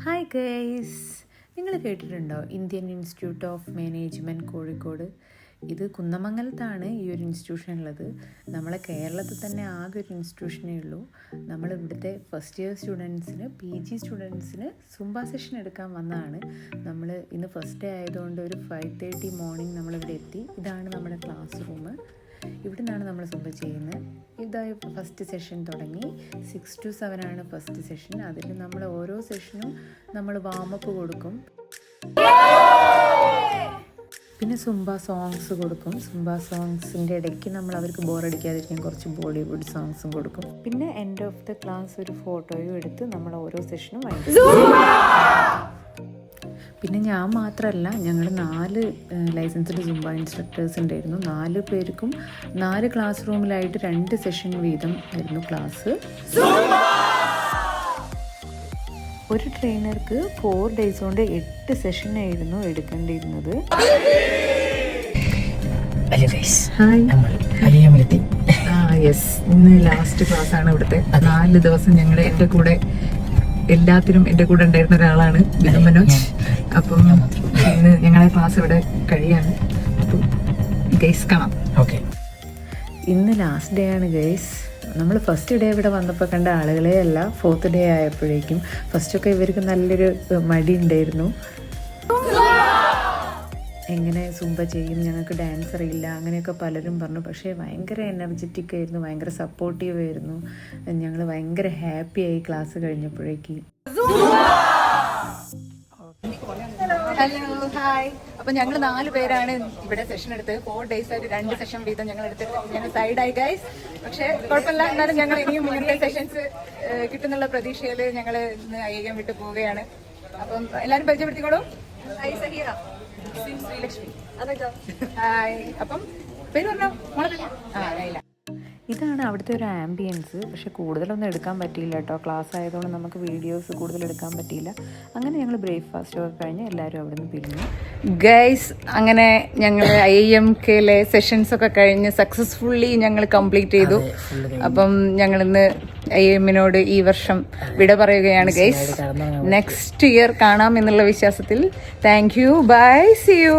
Hi guys നിങ്ങൾ കേട്ടിട്ടുണ്ടോ Indian Institute of Management Kozhikode? ഇത് കുന്നമംഗലത്താണ് ഈ ഒരു ഇൻസ്റ്റിറ്റ്യൂഷൻ ഉള്ളത്. നമ്മളെ കേരളത്തിൽ തന്നെ ആകെ ഒരു ഇൻസ്റ്റിറ്റ്യൂഷനേ ഉള്ളൂ. നമ്മൾ ഇവിടുത്തെ ഫസ്റ്റ് ഇയർ സ്റ്റുഡൻസിന് പി ജി സ്റ്റുഡൻസിന് സുംബ സെഷൻ എടുക്കാൻ വന്നതാണ്. നമ്മൾ ഇന്ന് ഫസ്റ്റ് ഡേ ആയതുകൊണ്ട് ഒരു ഫൈവ് തേർട്ടി മോർണിംഗ് നമ്മളിവിടെ എത്തി. ഇതാണ് നമ്മുടെ ക്ലാസ് റൂം ഇവിടെ നിന്നാണ് നമ്മൾ സുംബ ചെയ്യുന്നത്. ഇതായി ഫസ്റ്റ് സെഷൻ തുടങ്ങി. സിക്സ് ടു സെവൻ ആണ് ഫസ്റ്റ് സെഷൻ അതിൽ നമ്മൾ ഓരോ സെഷനും നമ്മൾ വാമപ്പ് കൊടുക്കും. പിന്നെ സുംബ സോങ്സ് കൊടുക്കും. സുംബ സോങ്സിന്റെ ഇടയ്ക്ക് നമ്മൾ അവർക്ക് ബോറടിക്കാതിരിക്കാൻ കുറച്ച് ബോളിവുഡ് സോങ്സും കൊടുക്കും. പിന്നെ എൻഡ് ഓഫ് ദ ക്ലാസ് ഒരു ഫോട്ടോയും എടുത്ത് നമ്മൾ ഓരോ സെഷനും വായിക്കും. പിന്നെ ഞാൻ മാത്രമല്ല ഞങ്ങൾ നാല് ലൈസൻസ്ഡ് സുംബ ഇൻസ്ട്രക്ടേഴ്സ് ഉണ്ടായിരുന്നു. നാല് പേർക്കും നാല് ക്ലാസ് റൂമിലായിട്ട് രണ്ട് സെഷൻ വീതം ആയിരുന്നു ക്ലാസ് ഒരു ട്രെയിനർക്ക് ഫോർ ഡേയ്സ് കൊണ്ട് എട്ട് സെഷൻ ആയിരുന്നു എടുക്കേണ്ടിയിരുന്നത്. യെസ് ഇന്ന് ലാസ്റ്റ് ക്ലാസ് ആണ് ഇവിടുത്തെ. നാല് ദിവസം ഞങ്ങൾ എന്റെ കൂടെ എല്ലാത്തിനും എന്റെ കൂടെ ഉണ്ടായിരുന്ന ഒരാളാണ് ബിനു മനോജ്. അപ്പം ഇന്ന് ഞങ്ങളെ ക്ലാസ് ഇവിടെ കഴിയാണ്. അപ്പം ഗൈസ് കാണാം. ഓക്കെ ഇന്ന് ലാസ്റ്റ് ഡേ ആണ് ഗൈസ് നമ്മൾ ഫസ്റ്റ് ഡേ ഇവിടെ വന്നപ്പോൾ കണ്ട ആളുകളെ അല്ല ഫോർത്ത് ഡേ ആയപ്പോഴേക്കും ഫസ്റ്റൊക്കെ ഇവർക്ക് നല്ലൊരു മടി ഉണ്ടായിരുന്നു. എങ്ങനെ സുംബ ചെയ്യും ഞങ്ങൾക്ക് ഡാൻസ് അറിയില്ല അങ്ങനെയൊക്കെ പലരും പറഞ്ഞു. പക്ഷേ ഭയങ്കര എനർജറ്റിക് ആയിരുന്നു ഭയങ്കര സപ്പോർട്ടീവ് ആയിരുന്നു. ഞങ്ങൾ ഭയങ്കര ഹാപ്പി ആയി ക്ലാസ് കഴിഞ്ഞപ്പോഴേക്ക്. ഹലോ ഹായ് അപ്പൊ ഞങ്ങൾ നാല് പേരാണ് ഇവിടെ സെഷൻ എടുത്തത്. ഫോർ ഡേയ്സ് ആയിട്ട് രണ്ട് സെഷൻ വീതം ഞങ്ങൾ എടുത്തിട്ട് ഞങ്ങൾ സൈഡായി ഗൈസ് പക്ഷെ കുഴപ്പമില്ല. എന്നാലും ഞങ്ങൾ ഇനിയും ഇങ്ങനത്തെ സെഷൻസ് കിട്ടുന്നുള്ള പ്രതീക്ഷയിൽ ഞങ്ങൾ ഇന്ന് അയ്യം വിട്ടു പോവുകയാണ്. അപ്പം എല്ലാവരും പരിചയപ്പെടുത്തിക്കോളൂ. Hi Saheera Sreelakshmi hi. അപ്പം പേര് പറഞ്ഞോ? മോളെ? ആ ലൈല ഇതാണ് അവിടുത്തെ ഒരു ആംബിയൻസ് പക്ഷെ കൂടുതലൊന്നും എടുക്കാൻ പറ്റിയില്ല കേട്ടോ. ക്ലാസ് ആയതുകൊണ്ട് നമുക്ക് വീഡിയോസ് കൂടുതൽ എടുക്കാൻ പറ്റിയില്ല. അങ്ങനെ ഞങ്ങൾ ബ്രേക്ക്ഫാസ്റ്റ് ഒക്കെ കഴിഞ്ഞ് എല്ലാവരും അവിടെ നിന്ന് പിരിഞ്ഞു. ഗൈസ് അങ്ങനെ ഞങ്ങൾ ഐ എം കെയിലെ സെഷൻസ് ഒക്കെ കഴിഞ്ഞ് സക്സസ്ഫുള്ളി ഞങ്ങൾ കംപ്ലീറ്റ് ചെയ്തു. അപ്പം ഞങ്ങൾ ഇന്ന് ഐ എമ്മിനോട് ഈ വർഷം വിട പറയുകയാണ് ഗൈസ് നെക്സ്റ്റ് ഇയർ കാണാം എന്നുള്ള വിശ്വാസത്തിൽ. Thank you bye see you